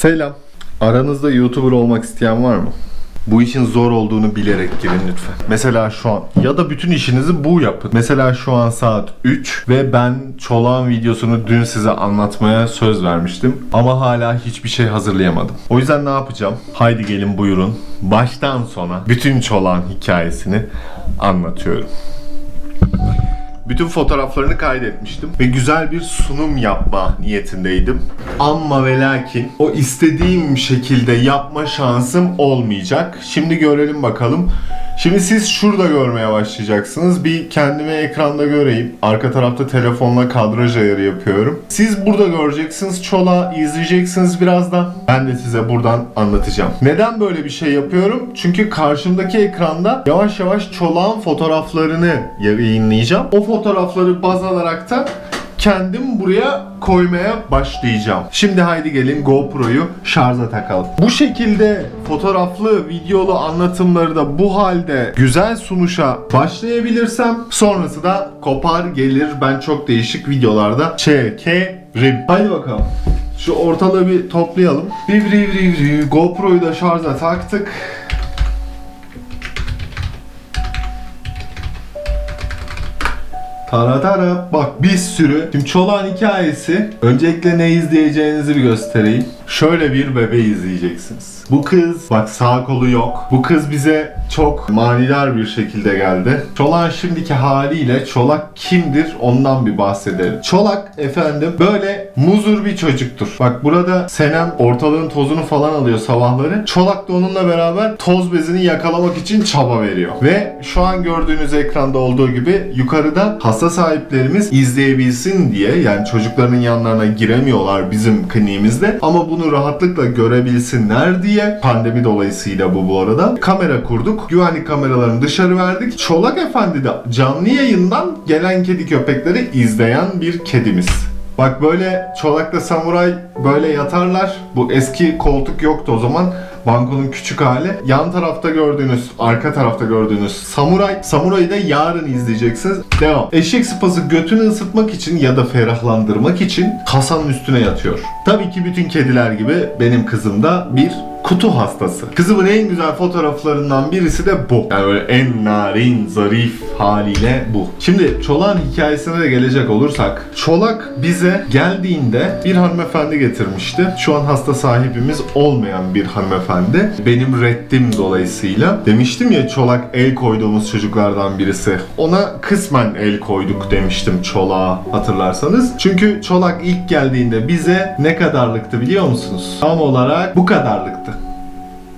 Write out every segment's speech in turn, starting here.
Selam. Aranızda YouTuber olmak isteyen var mı? Bu işin zor olduğunu bilerek girin lütfen. Mesela şu an ya da bütün işinizi bu yapın. Mesela şu an saat 3 ve ben çolağın videosunu dün size anlatmaya söz vermiştim. Ama hala hiçbir şey hazırlayamadım. O yüzden ne yapacağım? Haydi gelin buyurun. Baştan sona bütün çolağın hikayesini anlatıyorum. Bütün fotoğraflarını kaydetmiştim ve güzel bir sunum yapma niyetindeydim. Amma ve lakin o istediğim şekilde yapma şansım olmayacak. Şimdi görelim bakalım. Şimdi siz şurada görmeye başlayacaksınız. Bir kendimi ekranda göreyim. Arka tarafta telefonla kadraj ayarı yapıyorum. Siz burada göreceksiniz. Çola izleyeceksiniz birazdan. Ben de size buradan anlatacağım. Neden böyle bir şey yapıyorum? Çünkü karşımdaki ekranda yavaş yavaş çolağın fotoğraflarını yayınlayacağım. O fotoğrafları baz alarak da kendim buraya koymaya başlayacağım. Şimdi haydi gelin GoPro'yu şarja takalım. Bu şekilde fotoğraflı, videolu anlatımları da bu halde güzel sunuşa başlayabilirsem sonrası da kopar gelir. Ben çok değişik videolarda çekerim. Haydi bakalım. Şu ortalığı bir toplayalım. Riv riv riv riv. GoPro'yu da şarja taktık. Tara tara. Bak bir sürü. Şimdi Çolak'ın hikayesi. Öncelikle ne izleyeceğinizi bir göstereyim. Şöyle bir bebeği izleyeceksiniz. Bu kız, bak sağ kolu yok. Bu kız bize çok manidar bir şekilde geldi. Çolak'ın şimdiki haliyle Çolak kimdir ondan bir bahsedelim. Çolak efendim böyle muzur bir çocuktur. Bak burada Senem ortalığın tozunu falan alıyor sabahları. Çolak da onunla beraber toz bezini yakalamak için çaba veriyor. Ve şu an gördüğünüz ekranda olduğu gibi yukarıda hasta sahiplerimiz izleyebilsin diye yani çocukların yanlarına giremiyorlar bizim kliniğimizde ama bunu rahatlıkla görebilsinler diye pandemi dolayısıyla bu bu arada kamera kurduk. Güvenlik kameralarını dışarı verdik. Çolak Efendi de canlı yayından gelen kedi köpekleri izleyen bir kedimiz. Bak böyle çolakla samuray böyle yatarlar. Bu eski koltuk yoktu o zaman. Bankonun küçük hali. Yan tarafta gördüğünüz, arka tarafta gördüğünüz samuray. Samurayı da yarın izleyeceksiniz. Devam. Eşek sıpası götünü ısıtmak için ya da ferahlandırmak için kasanın üstüne yatıyor. Tabii ki bütün kediler gibi benim kızım da bir kutu hastası. Kızımın en güzel fotoğraflarından birisi de bu. Yani böyle en narin, zarif haliyle bu. Şimdi Çolak'ın hikayesine de gelecek olursak, Çolak bize geldiğinde bir hanımefendi getirmişti. Şu an hasta sahibimiz olmayan bir hanımefendi. Benim reddim dolayısıyla. Demiştim ya Çolak el koyduğumuz çocuklardan birisi. Ona kısmen el koyduk demiştim Çolak'a hatırlarsanız. Çünkü Çolak ilk geldiğinde bize ne kadarlıktı biliyor musunuz? Tam olarak bu kadarlıktı.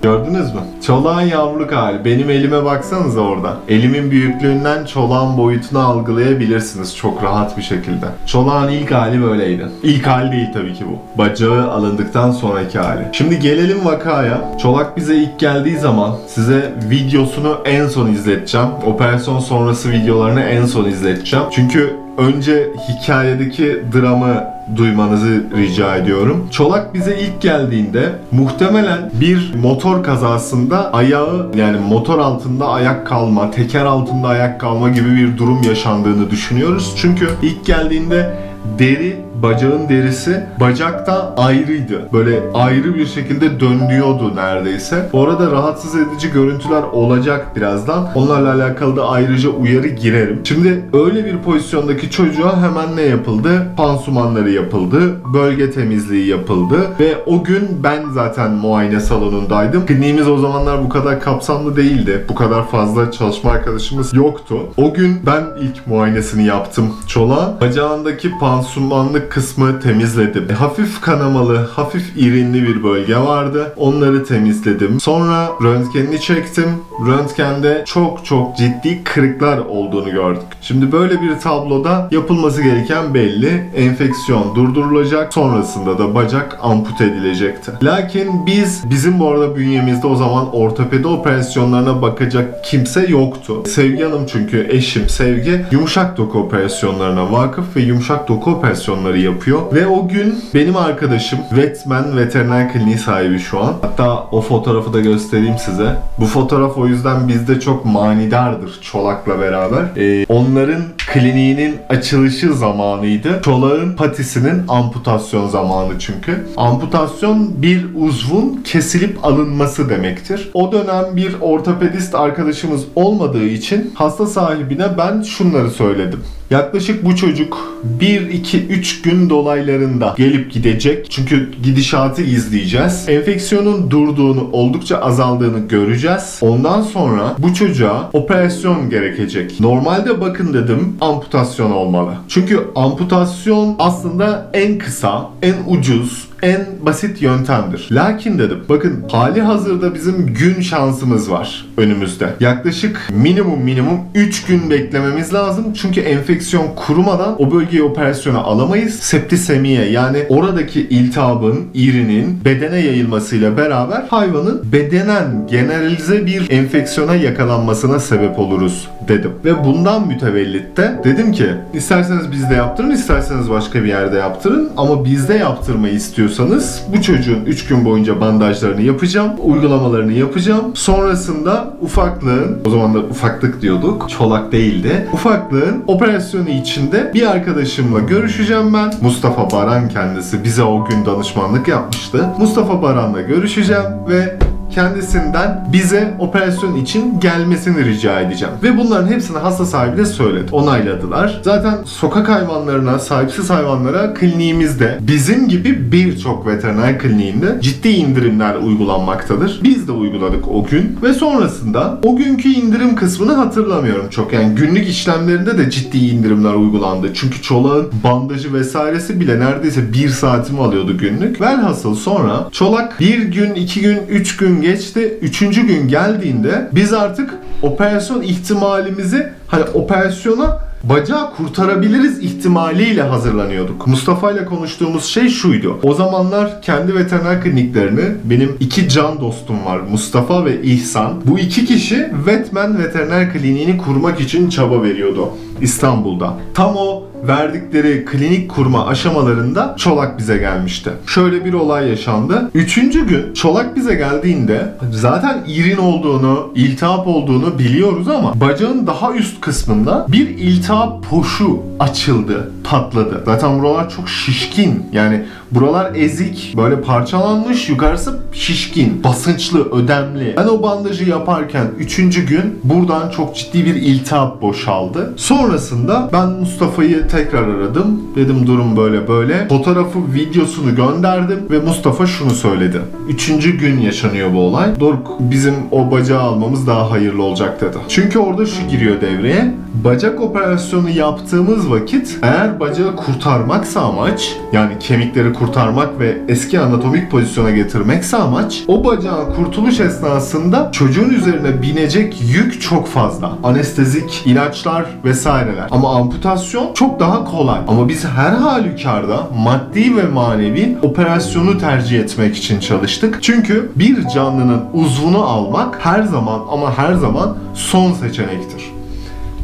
Gördünüz mü? Çolağın yavruluk hali. Benim elime baksanıza orada. Elimin büyüklüğünden çolağın boyutunu algılayabilirsiniz çok rahat bir şekilde. Çolağın ilk hali böyleydi. İlk hali değil tabii ki bu. Bacağı alındıktan sonraki hali. Şimdi gelelim vakaya. Çolak bize ilk geldiği zaman size videosunu en son izleteceğim. Operasyon sonrası videolarını en son izleteceğim. Çünkü önce hikayedeki dramı duymanızı rica ediyorum. Çolak bize ilk geldiğinde muhtemelen bir motor kazasında ayağı yani motor altında ayak kalma, teker altında ayak kalma gibi bir durum yaşandığını düşünüyoruz. Çünkü ilk geldiğinde deri, bacağın derisi bacakta ayrıydı. Böyle ayrı bir şekilde döndüyordu neredeyse. Orada rahatsız edici görüntüler olacak birazdan. Onlarla alakalı da ayrıca uyarı girerim. Şimdi öyle bir pozisyondaki çocuğa hemen ne yapıldı? Pansumanları yapıldı. Bölge temizliği yapıldı. Ve o gün ben zaten muayene salonundaydım. Kliniğimiz o zamanlar bu kadar kapsamlı değildi. Bu kadar fazla çalışma arkadaşımız yoktu. O gün ben ilk muayenesini yaptım çola. Bacağındaki pansumanlık kısmı temizledim. E, Hafif kanamalı, hafif irinli bir bölge vardı. Onları temizledim. Sonra röntgenini çektim. Röntgende çok çok ciddi kırıklar olduğunu gördük. Şimdi böyle bir tabloda yapılması gereken belli. Enfeksiyon durdurulacak. Sonrasında da bacak ampute edilecekti. Lakin biz, bizim bu arada bünyemizde o zaman ortopedi operasyonlarına bakacak kimse yoktu. Sevgi Hanım çünkü eşim Sevgi yumuşak doku operasyonlarına vakıf ve yumuşak doku operasyonları operasyonları yapıyor. Ve o gün benim arkadaşım Vetman veteriner kliniği sahibi şu an. Hatta o fotoğrafı da göstereyim size. Bu fotoğraf o yüzden bizde çok manidardır Çolak'la beraber. Ee, onların kliniğinin açılışı zamanıydı. Çolak'ın patisinin amputasyon zamanı çünkü. Amputasyon bir uzvun kesilip alınması demektir. O dönem bir ortopedist arkadaşımız olmadığı için hasta sahibine ben şunları söyledim. Yaklaşık bu çocuk 1 2 3 gün dolaylarında gelip gidecek. Çünkü gidişatı izleyeceğiz. Enfeksiyonun durduğunu, oldukça azaldığını göreceğiz. Ondan sonra bu çocuğa operasyon gerekecek. Normalde bakın dedim amputasyon olmalı. Çünkü amputasyon aslında en kısa, en ucuz, en basit yöntemdir. Lakin dedim bakın hali hazırda bizim gün şansımız var önümüzde. Yaklaşık minimum minimum 3 gün beklememiz lazım. Çünkü enfeksiyon kurumadan o bölgeye operasyona alamayız. Septisemiye yani oradaki iltihabın, irinin bedene yayılmasıyla beraber hayvanın bedenen generalize bir enfeksiyona yakalanmasına sebep oluruz dedim. Ve bundan mütevellit de dedim ki isterseniz bizde yaptırın isterseniz başka bir yerde yaptırın ama bizde yaptırmayı istiyorsanız bu çocuğun 3 gün boyunca bandajlarını yapacağım, uygulamalarını yapacağım. Sonrasında ufaklığın, o zaman da ufaklık diyorduk, çolak değildi. Ufaklığın operasyonu içinde bir arkadaşımla görüşeceğim ben. Mustafa Baran kendisi bize o gün danışmanlık yapmıştı. Mustafa Baran'la görüşeceğim ve kendisinden bize operasyon için gelmesini rica edeceğim. Ve bunların hepsini hasta sahibi de söyledi. Onayladılar. Zaten sokak hayvanlarına, sahipsiz hayvanlara kliniğimizde bizim gibi birçok veteriner kliniğinde ciddi indirimler uygulanmaktadır. Biz de uyguladık o gün ve sonrasında o günkü indirim kısmını hatırlamıyorum çok. Yani günlük işlemlerinde de ciddi indirimler uygulandı. Çünkü çolağın bandajı vesairesi bile neredeyse bir saatimi alıyordu günlük. Velhasıl sonra çolak bir gün, iki gün, üç gün geçti. Üçüncü gün geldiğinde biz artık operasyon ihtimalimizi hani operasyona bacağı kurtarabiliriz ihtimaliyle hazırlanıyorduk. Mustafa ile konuştuğumuz şey şuydu. O zamanlar kendi veteriner kliniklerini benim iki can dostum var. Mustafa ve İhsan. Bu iki kişi Vetmen Veteriner Kliniğini kurmak için çaba veriyordu İstanbul'da. Tam o verdikleri klinik kurma aşamalarında Çolak bize gelmişti. Şöyle bir olay yaşandı. Üçüncü gün Çolak bize geldiğinde zaten irin olduğunu, iltihap olduğunu biliyoruz ama bacağın daha üst kısmında bir iltihap poşu açıldı, patladı. Zaten buralar çok şişkin. Yani buralar ezik, böyle parçalanmış, yukarısı şişkin, basınçlı, ödemli. Ben o bandajı yaparken üçüncü gün buradan çok ciddi bir iltihap boşaldı. Sonrasında ben Mustafa'yı tekrar aradım. Dedim durum böyle böyle. Fotoğrafı, videosunu gönderdim ve Mustafa şunu söyledi. Üçüncü gün yaşanıyor bu olay. Doruk bizim o bacağı almamız daha hayırlı olacak dedi. Çünkü orada şu giriyor devreye. Bacak operasyonu yaptığımız vakit eğer bacağı kurtarmaksa amaç yani kemikleri kurtarmak ve eski anatomik pozisyona getirmekse amaç o bacağın kurtuluş esnasında çocuğun üzerine binecek yük çok fazla. Anestezik, ilaçlar vesaireler. Ama amputasyon çok daha kolay. Ama biz her halükarda maddi ve manevi operasyonu tercih etmek için çalıştık. Çünkü bir canlının uzvunu almak her zaman ama her zaman son seçenektir.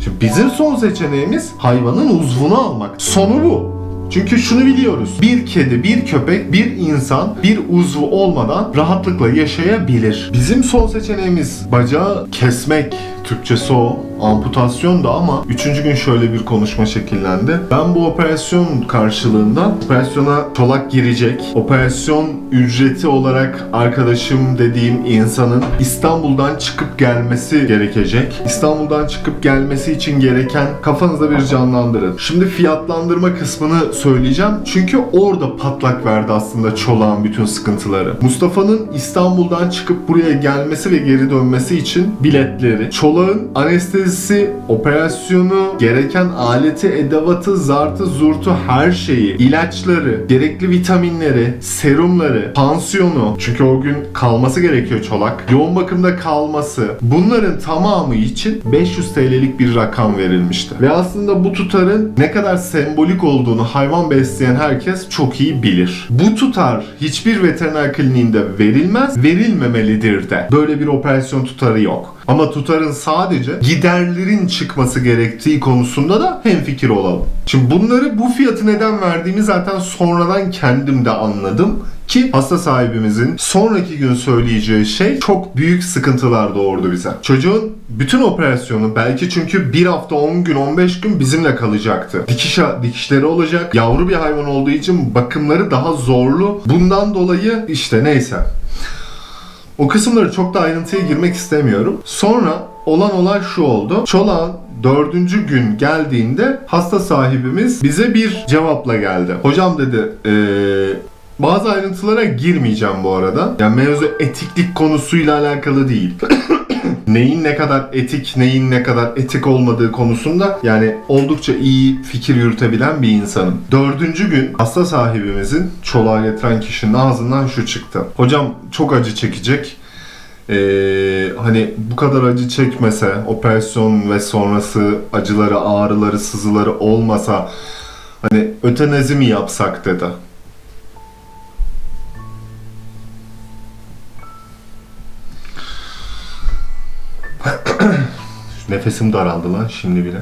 Şimdi bizim son seçeneğimiz hayvanın uzvunu almak. Sonu bu. Çünkü şunu biliyoruz. Bir kedi, bir köpek, bir insan bir uzvu olmadan rahatlıkla yaşayabilir. Bizim son seçeneğimiz bacağı kesmek. Türkçesi o. Amputasyon da ama üçüncü gün şöyle bir konuşma şekillendi. Ben bu operasyon karşılığında operasyona çolak girecek. Operasyon ücreti olarak arkadaşım dediğim insanın İstanbul'dan çıkıp gelmesi gerekecek. İstanbul'dan çıkıp gelmesi için gereken kafanızda bir canlandırın. Şimdi fiyatlandırma kısmını söyleyeceğim. Çünkü orada patlak verdi aslında çolağın bütün sıkıntıları. Mustafa'nın İstanbul'dan çıkıp buraya gelmesi ve geri dönmesi için biletleri, çolağın anestezisi, operasyonu, gereken aleti, edevatı, zartı, zurtu her şeyi, ilaçları, gerekli vitaminleri, serumları, pansiyonu, çünkü o gün kalması gerekiyor çolak, yoğun bakımda kalması, bunların tamamı için 500 TL'lik bir rakam verilmişti. Ve aslında bu tutarın ne kadar sembolik olduğunu hayvan besleyen herkes çok iyi bilir. Bu tutar hiçbir veteriner kliniğinde verilmez, verilmemelidir de. Böyle bir operasyon tutarı yok. Ama tutarın sadece giderlerin çıkması gerektiği konusunda da hemfikir olalım. Şimdi bunları bu fiyatı neden verdiğimi zaten sonradan kendim de anladım ki hasta sahibimizin sonraki gün söyleyeceği şey çok büyük sıkıntılar doğurdu bize. Çocuğun bütün operasyonu belki çünkü bir hafta 10 gün 15 gün bizimle kalacaktı. Dikiş dikişleri olacak. Yavru bir hayvan olduğu için bakımları daha zorlu. Bundan dolayı işte neyse. O kısımları çok da ayrıntıya girmek istemiyorum. Sonra olan olay şu oldu. Çolağın dördüncü gün geldiğinde hasta sahibimiz bize bir cevapla geldi. Hocam dedi eee bazı ayrıntılara girmeyeceğim bu arada. Yani mevzu etiklik konusuyla alakalı değil. neyin ne kadar etik, neyin ne kadar etik olmadığı konusunda yani oldukça iyi fikir yürütebilen bir insanım. Dördüncü gün hasta sahibimizin çoluğa getiren kişinin ağzından şu çıktı. Hocam çok acı çekecek. Ee, hani bu kadar acı çekmese, operasyon ve sonrası acıları, ağrıları, sızıları olmasa hani ötenezi mi yapsak dedi. Nefesim daraldı lan şimdi bile.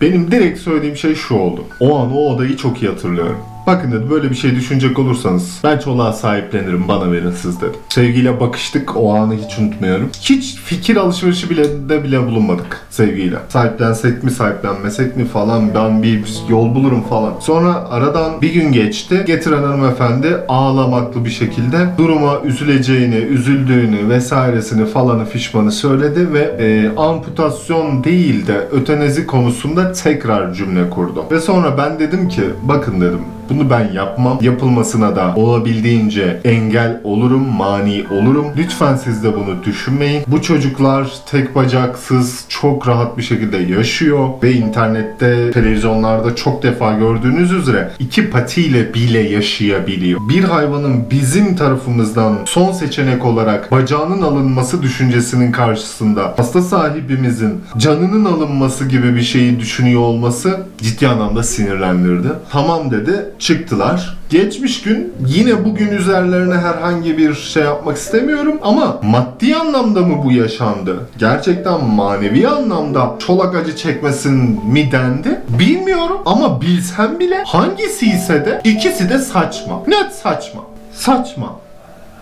Benim direkt söylediğim şey şu oldu. O an o odayı çok iyi hatırlıyorum. Bakın dedi böyle bir şey düşünecek olursanız ben çoluğa sahiplenirim bana verin siz dedim. Sevgiyle bakıştık o anı hiç unutmuyorum. Hiç fikir alışverişi bile de bile bulunmadık sevgiyle. Sahiplensek mi sahiplenmesek mi falan ben bir yol bulurum falan. Sonra aradan bir gün geçti. Getiren hanımefendi ağlamaklı bir şekilde duruma üzüleceğini, üzüldüğünü vesairesini falanı fişmanı söyledi ve e, amputasyon değil de ötenezi konusunda tekrar cümle kurdu. Ve sonra ben dedim ki bakın dedim bunu ben yapmam. Yapılmasına da olabildiğince engel olurum, mani olurum. Lütfen siz de bunu düşünmeyin. Bu çocuklar tek bacaksız çok rahat bir şekilde yaşıyor ve internette, televizyonlarda çok defa gördüğünüz üzere iki patiyle bile yaşayabiliyor. Bir hayvanın bizim tarafımızdan son seçenek olarak bacağının alınması düşüncesinin karşısında hasta sahibimizin canının alınması gibi bir şeyi düşünüyor olması ciddi anlamda sinirlendirdi. Tamam dedi, çıktılar. Geçmiş gün yine bugün üzerlerine herhangi bir şey yapmak istemiyorum ama maddi anlamda mı bu yaşandı? Gerçekten manevi anlamda çolak acı çekmesin mi dendi? Bilmiyorum ama bilsem bile hangisi ise de ikisi de saçma. Net saçma. Saçma.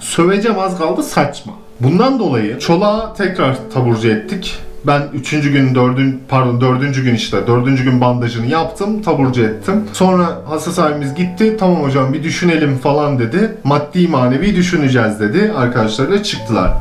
Söveceğim az kaldı saçma. Bundan dolayı çolağa tekrar taburcu ettik. Ben üçüncü gün, dördün, pardon dördüncü gün işte, dördüncü gün bandajını yaptım, taburcu ettim. Sonra hasta sahibimiz gitti, tamam hocam bir düşünelim falan dedi. Maddi manevi düşüneceğiz dedi. Arkadaşlarıyla çıktılar.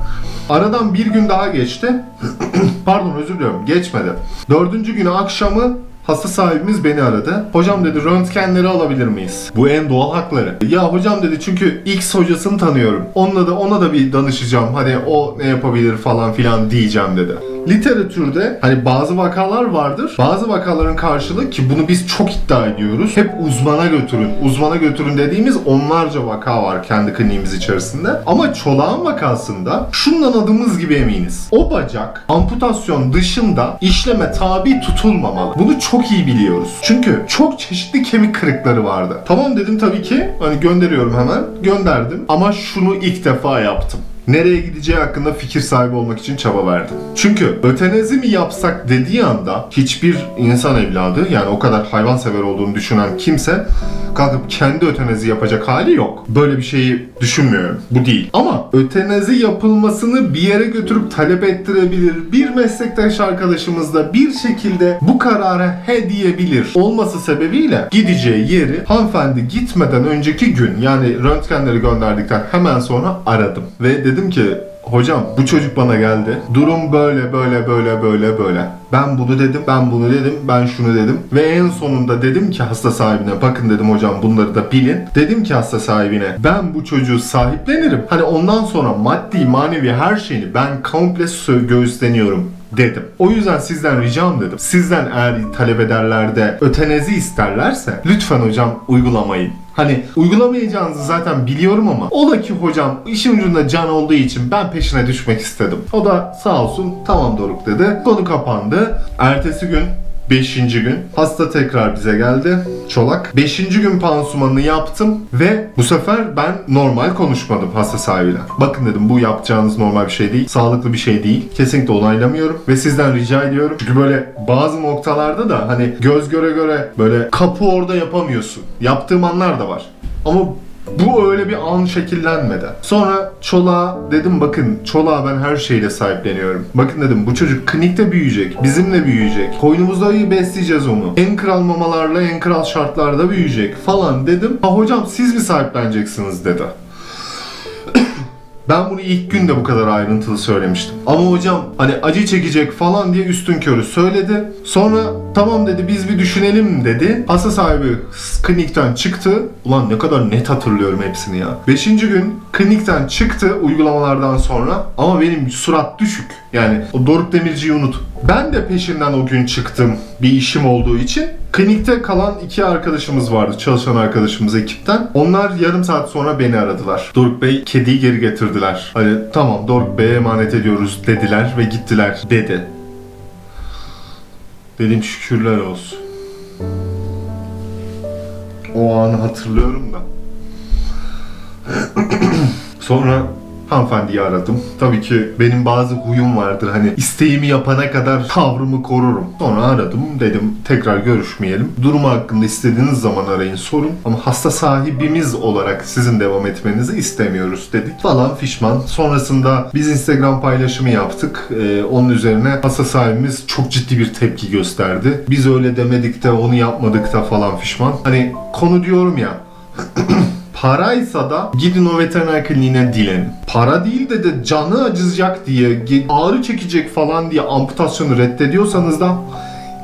Aradan bir gün daha geçti. pardon özür diliyorum, geçmedi. Dördüncü günü akşamı Hasta sahibimiz beni aradı. Hocam dedi röntgenleri alabilir miyiz? Bu en doğal hakları. Ya hocam dedi çünkü X hocasını tanıyorum. Onunla da ona da bir danışacağım. Hani o ne yapabilir falan filan diyeceğim dedi. Literatürde hani bazı vakalar vardır. Bazı vakaların karşılığı ki bunu biz çok iddia ediyoruz. Hep uzmana götürün. Uzmana götürün dediğimiz onlarca vaka var kendi kliniğimiz içerisinde. Ama çolağın vakasında şundan adımız gibi eminiz. O bacak amputasyon dışında işleme tabi tutulmamalı. Bunu çok iyi biliyoruz. Çünkü çok çeşitli kemik kırıkları vardı. Tamam dedim tabii ki. Hani gönderiyorum hemen. Gönderdim. Ama şunu ilk defa yaptım nereye gideceği hakkında fikir sahibi olmak için çaba verdim. Çünkü ötenezi mi yapsak dediği anda hiçbir insan evladı yani o kadar hayvansever olduğunu düşünen kimse kalkıp kendi ötenezi yapacak hali yok. Böyle bir şeyi düşünmüyorum. Bu değil. Ama ötenezi yapılmasını bir yere götürüp talep ettirebilir. Bir meslektaş arkadaşımız da bir şekilde bu karara he diyebilir. Olması sebebiyle gideceği yeri hanımefendi gitmeden önceki gün yani röntgenleri gönderdikten hemen sonra aradım. Ve dedim ki Hocam bu çocuk bana geldi. Durum böyle böyle böyle böyle böyle. Ben bunu dedim, ben bunu dedim, ben şunu dedim. Ve en sonunda dedim ki hasta sahibine bakın dedim hocam bunları da bilin. Dedim ki hasta sahibine ben bu çocuğu sahiplenirim. Hani ondan sonra maddi manevi her şeyini ben komple göğüsleniyorum dedim. O yüzden sizden ricam dedim. Sizden eğer talep ederler de ötenezi isterlerse lütfen hocam uygulamayın. Hani uygulamayacağınızı zaten biliyorum ama ola ki hocam işin ucunda can olduğu için ben peşine düşmek istedim. O da sağ olsun tamam Doruk dedi. Konu kapandı. Ertesi gün Beşinci gün. Hasta tekrar bize geldi. Çolak. Beşinci gün pansumanını yaptım ve bu sefer ben normal konuşmadım hasta sahibiyle. Bakın dedim bu yapacağınız normal bir şey değil. Sağlıklı bir şey değil. Kesinlikle onaylamıyorum ve sizden rica ediyorum. Çünkü böyle bazı noktalarda da hani göz göre göre böyle kapı orada yapamıyorsun. Yaptığım anlar da var. Ama bu öyle bir an şekillenmedi. Sonra Çolak'a dedim bakın Çolak'a ben her şeyle sahipleniyorum. Bakın dedim bu çocuk klinikte büyüyecek, bizimle büyüyecek. Koynumuzda iyi besleyeceğiz onu. En kral mamalarla en kral şartlarda büyüyecek falan dedim. Ha hocam siz mi sahipleneceksiniz dedi. Ben bunu ilk günde bu kadar ayrıntılı söylemiştim. Ama hocam hani acı çekecek falan diye üstün körü söyledi. Sonra tamam dedi biz bir düşünelim dedi. Hasta sahibi klinikten çıktı. Ulan ne kadar net hatırlıyorum hepsini ya. Beşinci gün klinikten çıktı uygulamalardan sonra. Ama benim surat düşük. Yani o Doruk Demirci'yi unut. Ben de peşinden o gün çıktım bir işim olduğu için. Klinikte kalan iki arkadaşımız vardı, çalışan arkadaşımız ekipten. Onlar yarım saat sonra beni aradılar. Doruk Bey kediyi geri getirdiler. Hani tamam Doruk Bey'e emanet ediyoruz dediler ve gittiler dedi. Dedim şükürler olsun. O anı hatırlıyorum da. Sonra hanımefendiyi aradım. Tabii ki benim bazı huyum vardır. Hani isteğimi yapana kadar tavrımı korurum. Sonra aradım. Dedim tekrar görüşmeyelim. Durumu hakkında istediğiniz zaman arayın sorun. Ama hasta sahibimiz olarak sizin devam etmenizi istemiyoruz dedik. Falan fişman. Sonrasında biz Instagram paylaşımı yaptık. Ee, onun üzerine hasta sahibimiz çok ciddi bir tepki gösterdi. Biz öyle demedik de onu yapmadık da falan fişman. Hani konu diyorum ya Paraysa da gidin o veteriner kliniğine dilenin. Para değil de de canı acıyacak diye, ağrı çekecek falan diye amputasyonu reddediyorsanız da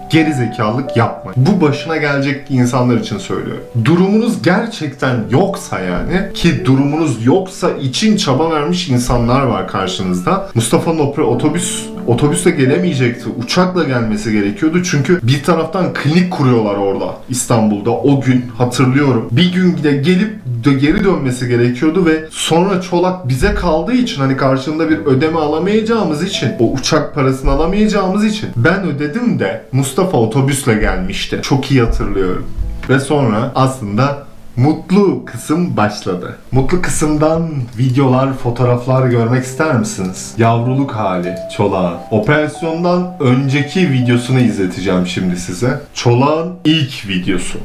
geri zekalık yapmayın. Bu başına gelecek insanlar için söylüyorum. Durumunuz gerçekten yoksa yani ki durumunuz yoksa için çaba vermiş insanlar var karşınızda. Mustafa'nın otobüs otobüsle gelemeyecekti. Uçakla gelmesi gerekiyordu. Çünkü bir taraftan klinik kuruyorlar orada İstanbul'da. O gün hatırlıyorum. Bir gün de gelip geri dönmesi gerekiyordu ve sonra çolak bize kaldığı için hani karşılığında bir ödeme alamayacağımız için o uçak parasını alamayacağımız için ben ödedim de Mustafa otobüsle gelmişti. Çok iyi hatırlıyorum. Ve sonra aslında mutlu kısım başladı. Mutlu kısımdan videolar, fotoğraflar görmek ister misiniz? Yavruluk hali çolağın. Operasyondan önceki videosunu izleteceğim şimdi size. Çolağın ilk videosu.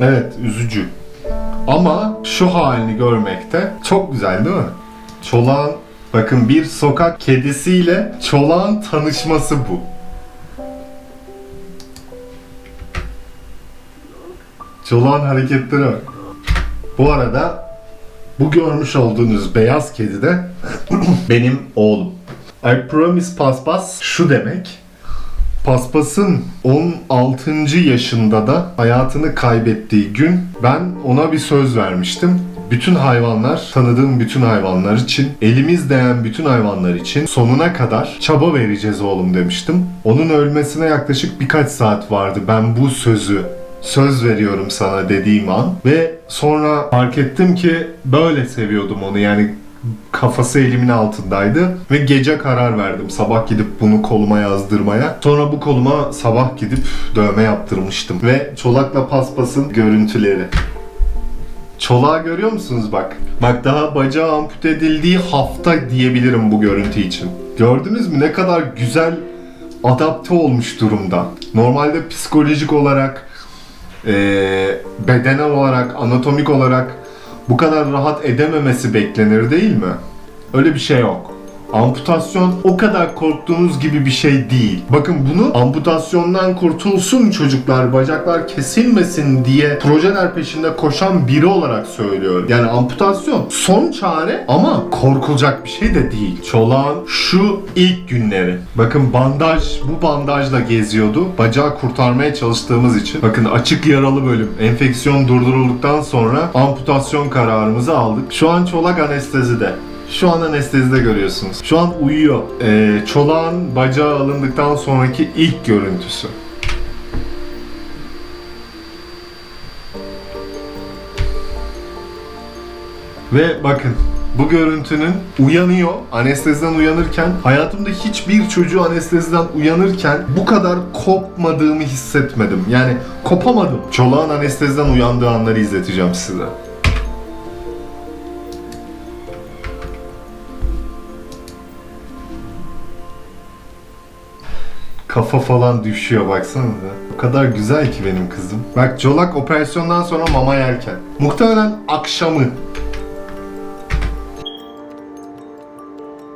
Evet, üzücü. Ama şu halini görmekte çok güzel değil mi? Çolağın, bakın bir sokak kedisiyle çolağın tanışması bu. Çolağın hareketleri bak. Bu arada bu görmüş olduğunuz beyaz kedi de benim oğlum. I promise paspas şu demek. Paspas'ın 16. yaşında da hayatını kaybettiği gün ben ona bir söz vermiştim. Bütün hayvanlar, tanıdığım bütün hayvanlar için, elimiz değen bütün hayvanlar için sonuna kadar çaba vereceğiz oğlum demiştim. Onun ölmesine yaklaşık birkaç saat vardı. Ben bu sözü söz veriyorum sana dediğim an ve sonra fark ettim ki böyle seviyordum onu yani kafası elimin altındaydı ve gece karar verdim sabah gidip bunu koluma yazdırmaya. Sonra bu koluma sabah gidip dövme yaptırmıştım ve çolakla paspasın görüntüleri. Çolağı görüyor musunuz bak? Bak daha bacağı ampute edildiği hafta diyebilirim bu görüntü için. Gördünüz mü ne kadar güzel adapte olmuş durumda. Normalde psikolojik olarak, eee, bedenen olarak, anatomik olarak bu kadar rahat edememesi beklenir değil mi? Öyle bir şey yok. Amputasyon o kadar korktuğunuz gibi bir şey değil. Bakın bunu amputasyondan kurtulsun çocuklar, bacaklar kesilmesin diye projeler peşinde koşan biri olarak söylüyorum. Yani amputasyon son çare ama korkulacak bir şey de değil. Çolağın şu ilk günleri. Bakın bandaj, bu bandajla geziyordu. Bacağı kurtarmaya çalıştığımız için. Bakın açık yaralı bölüm. Enfeksiyon durdurulduktan sonra amputasyon kararımızı aldık. Şu an çolak anestezide. Şu an anestezide görüyorsunuz. Şu an uyuyor. Ee, çolağın bacağı alındıktan sonraki ilk görüntüsü. Ve bakın bu görüntünün uyanıyor, anesteziden uyanırken hayatımda hiçbir çocuğu anesteziden uyanırken bu kadar kopmadığımı hissetmedim. Yani kopamadım. Çolağın anesteziden uyandığı anları izleteceğim size. Kafa falan düşüyor baksanıza. O kadar güzel ki benim kızım. Bak Çolak operasyondan sonra mama yerken. Muhtemelen akşamı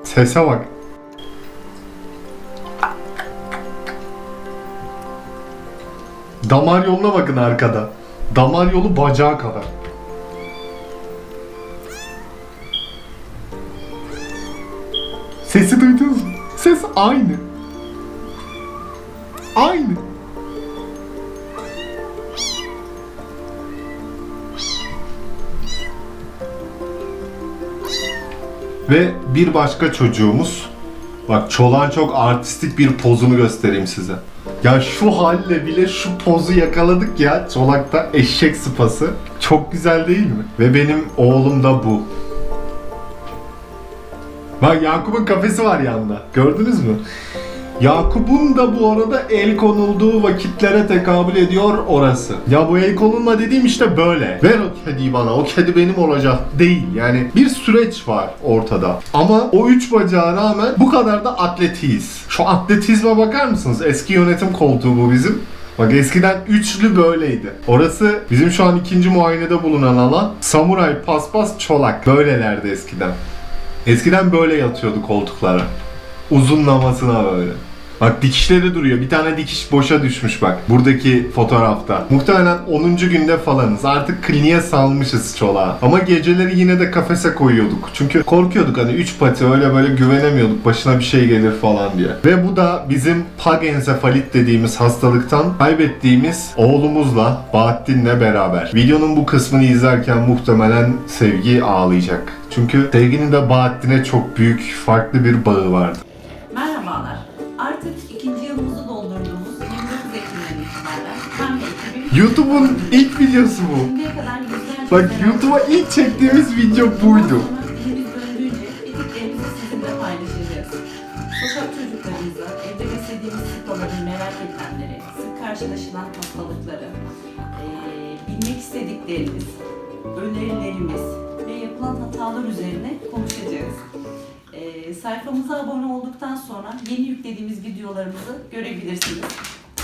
Sese bak. Damar yoluna bakın arkada. Damar yolu bacağı kadar. Sesi duydunuz mu? Ses aynı. Aynı. Ve bir başka çocuğumuz. Bak Çolak'ın çok artistik bir pozunu göstereyim size. Ya şu halle bile şu pozu yakaladık ya Çolak'ta eşek sıpası. Çok güzel değil mi? Ve benim oğlum da bu. Bak Yakup'un kafesi var yanında. Gördünüz mü? Yakup'un da bu arada el konulduğu vakitlere tekabül ediyor orası. Ya bu el konulma dediğim işte böyle. Ver o kediyi bana, o kedi benim olacak değil. Yani bir süreç var ortada. Ama o üç bacağa rağmen bu kadar da atletiyiz. Şu atletizme bakar mısınız? Eski yönetim koltuğu bu bizim. Bak eskiden üçlü böyleydi. Orası bizim şu an ikinci muayenede bulunan alan. Samuray, paspas, çolak. Böylelerdi eskiden. Eskiden böyle yatıyordu koltuklara. Uzunlamasına böyle. Bak dikişleri duruyor. Bir tane dikiş boşa düşmüş bak. Buradaki fotoğrafta. Muhtemelen 10. günde falanız. Artık kliniğe salmışız çolağı. Ama geceleri yine de kafese koyuyorduk. Çünkü korkuyorduk hani 3 pati öyle böyle güvenemiyorduk. Başına bir şey gelir falan diye. Ve bu da bizim pagensefalit dediğimiz hastalıktan kaybettiğimiz oğlumuzla Bahattin'le beraber. Videonun bu kısmını izlerken muhtemelen Sevgi ağlayacak. Çünkü Sevgi'nin de Bahattin'e çok büyük farklı bir bağı vardı. YouTube'un ilk videosu bu. Bak YouTube'a ilk çektiğimiz video buydu. Sokak çocuklarımıza evde beslediğimiz sıpaların merak edenleri, sık karşılaşılan hastalıkları, eee, bilmek istediklerimiz, önerilerimiz ve yapılan hatalar üzerine konuşacağız. Eee, sayfamıza abone olduktan sonra yeni yüklediğimiz videolarımızı görebilirsiniz.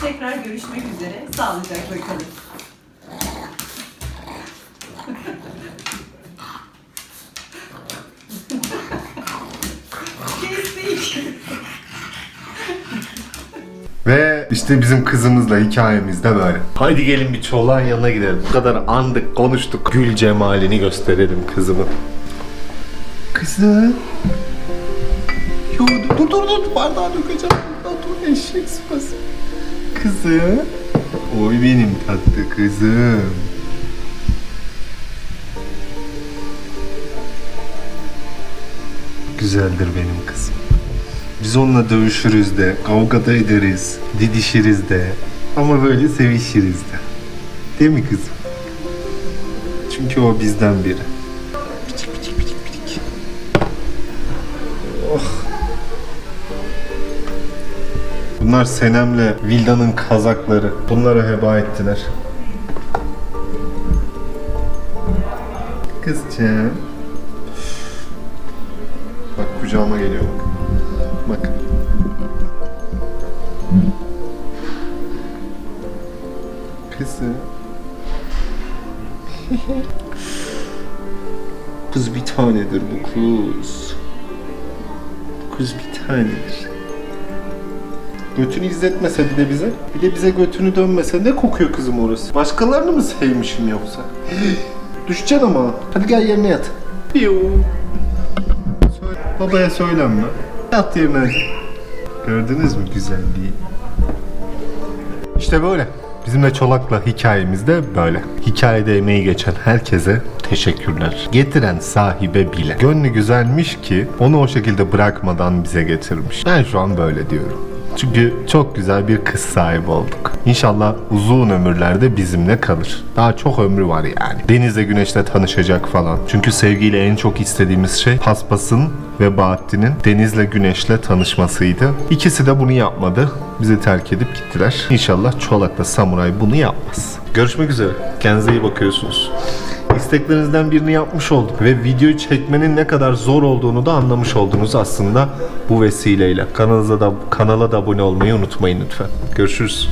Tekrar görüşmek üzere. Sağlıcakla kalın. Ve işte bizim kızımızla hikayemiz de böyle. Haydi gelin bir çolağın yanına gidelim. Bu kadar andık, konuştuk. Gül cemalini gösterelim kızımın. Kızım. Yo, dur dur dur, bardağı dökeceğim. Dur, dur eşek sıpası. Kızım. Oy benim tatlı kızım. Güzeldir benim kızım. Biz onunla dövüşürüz de, kavga da ederiz, didişiriz de. Ama böyle sevişiriz de. Değil mi kızım? Çünkü o bizden biri. Bunlar Senem'le Vilda'nın kazakları. Bunları heba ettiler. Kızcağım. Bak kucağıma geliyor bak. Bak. Kızım. kız bir tanedir bu kız. kız bir tanedir. Götünü izletmese bir bize. Bir de bize götünü dönmese ne kokuyor kızım orası? Başkalarını mı sevmişim yoksa? Düşeceksin ama. Hadi gel yerine yat. Piu. Söyle. Babaya söylenme. Yat yerine. Gördünüz mü güzelliği? İşte böyle. Bizim de Çolak'la hikayemiz de böyle. Hikayede emeği geçen herkese teşekkürler. Getiren sahibe bile. Gönlü güzelmiş ki onu o şekilde bırakmadan bize getirmiş. Ben şu an böyle diyorum. Çünkü çok güzel bir kız sahibi olduk. İnşallah uzun ömürlerde bizimle kalır. Daha çok ömrü var yani. Denizle güneşle tanışacak falan. Çünkü sevgiyle en çok istediğimiz şey Paspas'ın ve Bahattin'in Deniz'le Güneş'le tanışmasıydı. İkisi de bunu yapmadı. Bizi terk edip gittiler. İnşallah Çolak'la Samuray bunu yapmaz. Görüşmek üzere. Kendinize iyi bakıyorsunuz. İsteklerinizden birini yapmış olduk ve videoyu çekmenin ne kadar zor olduğunu da anlamış oldunuz aslında bu vesileyle. Kanalınıza da kanala da abone olmayı unutmayın lütfen. Görüşürüz.